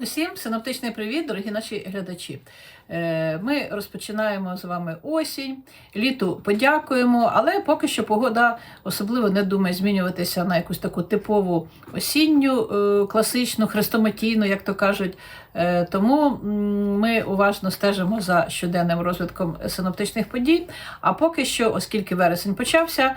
Усім синоптичний привіт, дорогі наші глядачі. Е, Ми розпочинаємо з вами осінь, літу подякуємо, але поки що погода особливо не думає змінюватися на якусь таку типову осінню, е, класичну, хрестоматійну, як то кажуть. Е, Тому ми уважно стежимо за щоденним розвитком синоптичних подій. А поки що, оскільки вересень почався,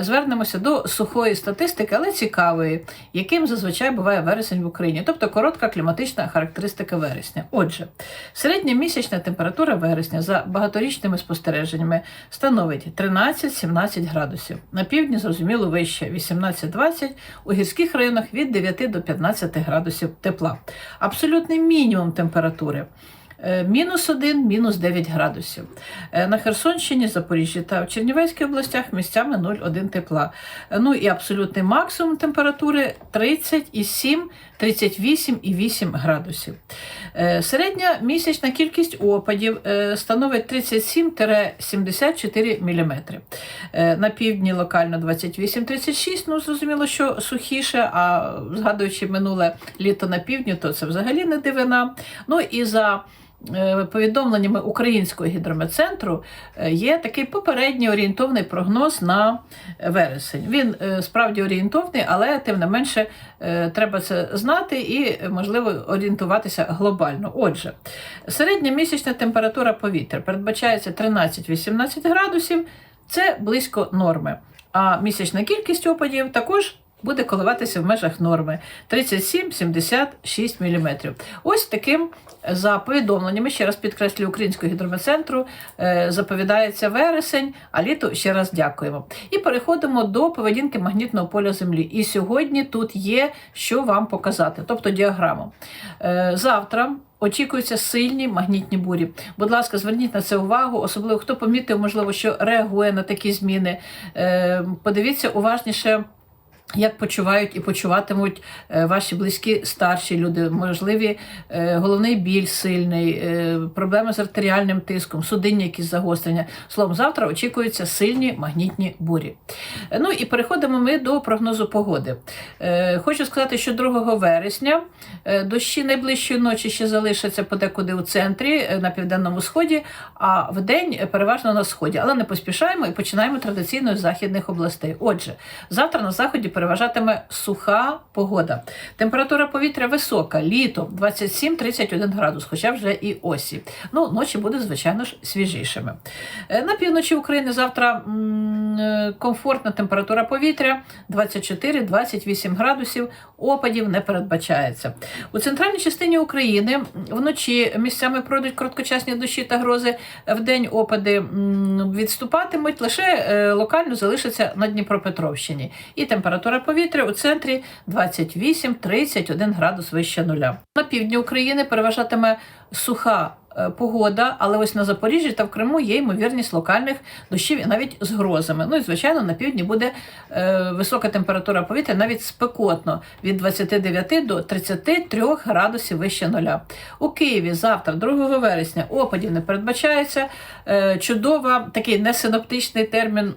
звернемося до сухої статистики, але цікавої, яким зазвичай буває вересень в Україні, тобто коротка кліматична характеристика вересня. Отже, середня місячна температура вересня за багаторічними спостереженнями становить 13-17 градусів. На півдні, зрозуміло, вище 18-20, у гірських районах від 9 до 15 градусів тепла. Абсолютний мінімум температури. Е, Мінус 1, мінус 9 градусів. Е, На Херсонщині, Запоріжжі та в Чернівецькій областях місцями 0,1 тепла. Е, Ну і абсолютний максимум температури 37, 38,8 градусів. Середня місячна кількість опадів становить 37-74 мм. На півдні локально 28-36, ну зрозуміло, що сухіше, а згадуючи минуле літо на півдні, то це взагалі не дивина. Ну і за повідомленнями Українського гідрометцентру е, є такий попередній орієнтовний прогноз на вересень. Він е, справді орієнтовний, але тим не менше е, треба це знати і можливо орієнтуватися глобально. Отже, середня місячна температура повітря передбачається 13-18 градусів, це близько норми. А місячна кількість опадів також буде коливатися в межах норми 37-76 мм. Ось таким за повідомленнями, ще раз підкреслюю Українського гідрометцентру, е, заповідається вересень, а літо ще раз дякуємо. І переходимо до поведінки магнітного поля Землі. І сьогодні тут є що вам показати, тобто діаграму. Е, Завтра. Очікуються сильні магнітні бурі. Будь ласка, зверніть на це увагу, особливо хто помітив, можливо, що реагує на такі зміни. Е, Подивіться уважніше. Як почувають і почуватимуть е, ваші близькі старші люди, можливі е, головний біль сильний, е, проблеми з артеріальним тиском, судинні якісь загострення. Словом, завтра очікуються сильні магнітні бурі. Ну і переходимо ми до прогнозу погоди. Хочу сказати, що 2 вересня дощі найближчої ночі ще залишаться подекуди у центрі на південному сході, а в день переважно на сході. Але не поспішаємо і починаємо традиційно з західних областей. Отже, завтра на заході переважатиме суха погода. Температура повітря висока, літо 27-31 градус, хоча вже і осі. Ну, ночі будуть, звичайно ж, свіжішими. Е, На півночі України завтра е, комфортна температура повітря 24-28 градусів, опадів не передбачається. У центральній частині України вночі місцями пройдуть короткочасні дощі та грози, вдень опади відступатимуть, лише е, локально залишаться на Дніпропетровщині. І температура повітря у центрі 28-31 градус вище нуля. На півдні України переважатиме суха погода, але ось на Запоріжжі та в Криму є ймовірність локальних дощів і навіть з грозами. Ну і звичайно, на півдні буде е, висока температура повітря, навіть спекотно від 29 до 33 градусів вище нуля. У Києві завтра, 2 вересня, опадів не передбачається. Е, чудова, такий несиноптичний термін,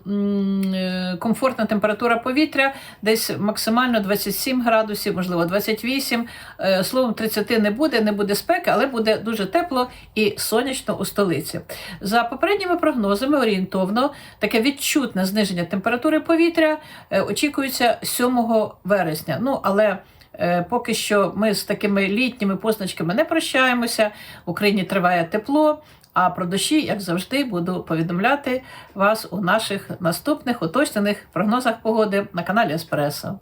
е, комфортна температура повітря, десь максимально 27 градусів, можливо, 28. Е, словом, 30 не буде, не буде спеки, але буде дуже тепло і сонячно у столиці. За попередніми прогнозами, орієнтовно таке відчутне зниження температури повітря е, очікується 7 вересня. Ну, але е, Поки що ми з такими літніми позначками не прощаємося. В Україні триває тепло. А про дощі, як завжди, буду повідомляти вас у наших наступних уточнених прогнозах погоди на каналі Еспресо.